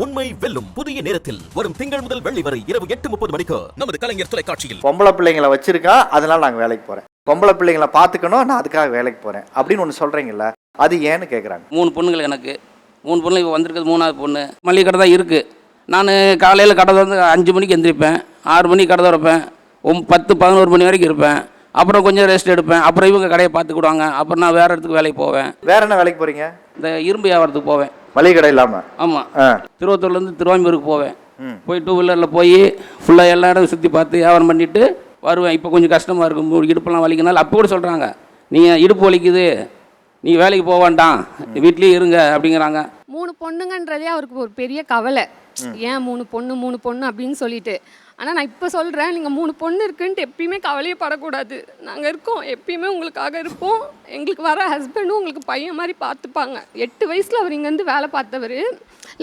உண்மை வெல்லும் புதிய நேரத்தில் வரும் திங்கள் முதல் வெள்ளி வரை இரவு எட்டு முப்பது மணிக்கு நமது கலைஞர் தொலைக்காட்சியில். பொம்பளை பிள்ளைங்களை வச்சிருக்கா? அதனால நாங்கள் வேலைக்கு போகிறேன் பொம்பளை பிள்ளைங்களை பார்த்துக்கணும் நான் அதுக்காக வேலைக்கு போகிறேன் அப்படின்னு ஒன்று சொல்கிறீங்கல்ல அது ஏன்னு கேட்குறாங்க மூணு பொண்ணுங்கள் எனக்கு. மூணு பொண்ணு இப்போ வந்திருக்கிறது மூணாவது பொண்ணு. மளிகை கடை தான் இருக்குது நான் காலையில் கடை வந்து அஞ்சு மணிக்கு எந்திரிப்பேன். ஆறு மணிக்கு கடை திறப்பேன். ஒம் பத்து பதினோரு மணி வரைக்கும் இருப்பேன். அப்புறம் கொஞ்சம் ரெஸ்ட் எடுப்பேன். அப்புறம் இவங்க கடையை பார்த்துக்கிடுவாங்க அப்புறம் நான் வேறு இடத்துக்கு வேலைக்கு போவேன். வேற என்ன வேலைக்கு போகிறீங்க இந்த இரும்பு வியாபாரத்துக்கு போவேன். மளிகை கடை இல்லாமல் ஆமாம் ஆ. திருவத்தூர்லேருந்து திருவாம்பூருக்கு போவேன். போய் டூ வீலரில் போய் ஃபுல்லாக எல்லா இடம் சுற்றி பார்த்து வியாபாரம் பண்ணிவிட்டு வருவேன். இப்போ கொஞ்சம் கஷ்டமாக இருக்கும். இடுப்பெல்லாம் வலிக்கனால அப்போ கூட சொல்கிறாங்க நீங்கள் இடுப்பு வலிக்குது? நீ வேலைக்கு போக வேண்டாம். வீட்லேயே இருங்க. அப்படிங்கிறாங்க. மூணு பொண்ணுங்கன்றதே அவருக்கு ஒரு பெரிய கவலை. ஏன் மூணு பொண்ணு மூணு பொண்ணு அப்படின்னு சொல்லிட்டு. ஆனால் நான் இப்போ சொல்கிறேன் நீங்கள் மூணு பொண்ணு இருக்குன்ட்டு எப்பயுமே கவலையே படக்கூடாது நாங்கள் இருக்கோம் எப்பயுமே உங்களுக்காக இருப்போம். எங்களுக்கு வர ஹஸ்பண்டும் உங்களுக்கு பையன் மாதிரி பார்த்துப்பாங்க. எட்டு வயசில் அவர் இங்கேருந்து வேலை பார்த்தவர்.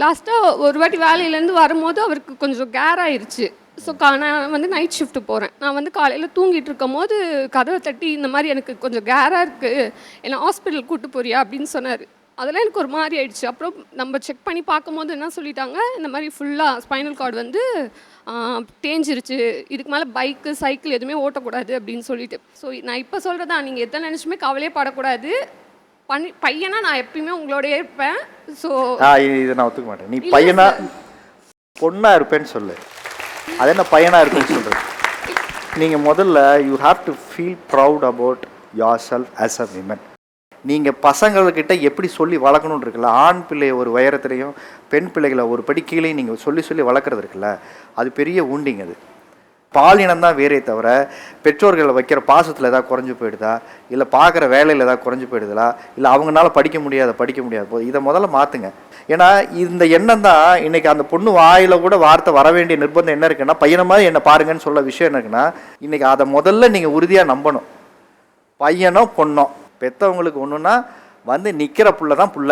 லாஸ்ட்டாக ஒரு வாட்டி வேலையிலேருந்து வரும்போது அவருக்கு கொஞ்சம் கேர் ஆயிடுச்சு ஸோ கா நான் வந்து நைட் ஷிஃப்ட்டு போகிறேன் நான் வந்து காலையில் தூங்கிட்டு இருக்கும் போது கதவை தட்டி இந்த மாதிரி எனக்கு கொஞ்சம் கேராக இருக்குது என்னை ஹாஸ்பிட்டல் கூப்பிட்டு போறியா? அப்படின்னு சொன்னார். அதெல்லாம் எனக்கு ஒரு மாதிரி ஆயிடுச்சு. அப்புறம் நம்ம செக் பண்ணி பார்க்கும்போது என்ன சொல்லிட்டாங்க? இந்த மாதிரி ஃபுல்லாக ஸ்பைனல் கார்டு வந்து தேஞ்சிருச்சு. இதுக்கு மேலே பைக்கு சைக்கிள் எதுவுமே ஓட்டக்கூடாது அப்படின்னு சொல்லிட்டு. ஸோ நான் இப்போ சொல்கிறதா நீங்கள் எத்தனை நினச்சுமே கவலையே படக்கூடாது. பண்ணி பையனா நான் எப்பயுமே உங்களோடயே இருப்பேன். ஸோ இது நான் ஒத்துக்க மாட்டேன். நீ பையனா பொண்ணா இருப்பேன்னு சொல்லு. அது என்ன பையனா இருப்பேன்னு சொல்றது நீங்கள் முதல்ல you have to feel proud about yourself as a women நீங்கள் பசங்கள்கிட்ட எப்படி சொல்லி வளர்க்கணும் இருக்குல்ல ஆண் பிள்ளையை ஒரு உயரத்துலையும் பெண் பிள்ளைகளை ஒரு படி கீழே நீங்கள் சொல்லி சொல்லி வளர்க்குறது இருக்குல்ல அது பெரிய ஊண்டிங் அது. பாலினம் தான் வேறே தவிர பெற்றோர்களை வைக்கிற பாசத்தில் ஏதாவது குறைஞ்சி போயிடுதா? இல்லை பார்க்குற வேலையில் ஏதாவது குறைஞ்சி போயிடுதா இல்லை அவங்களால படிக்க முடியாத படிக்க முடியாது. போது இதை முதல்ல மாற்றுங்க ஏன்னா இந்த எண்ணம் தான் இன்றைக்கி அந்த பொண்ணு வாயில் கூட வார்த்தை வர வேண்டிய நிர்பந்தம் என்ன இருக்குன்னா பையனை மாதிரி என்னை பாருங்கன்னு சொல்ல விஷயம் என்ன இருக்குன்னா இன்றைக்கி அதை முதல்ல நீங்கள் உறுதியாக நம்பணும். பையனோ பொண்ணோ. பெற்றவங்களுக்கு ஒன்றுன்னா வந்து நிற்கிற புள்ள தான் புள்ள.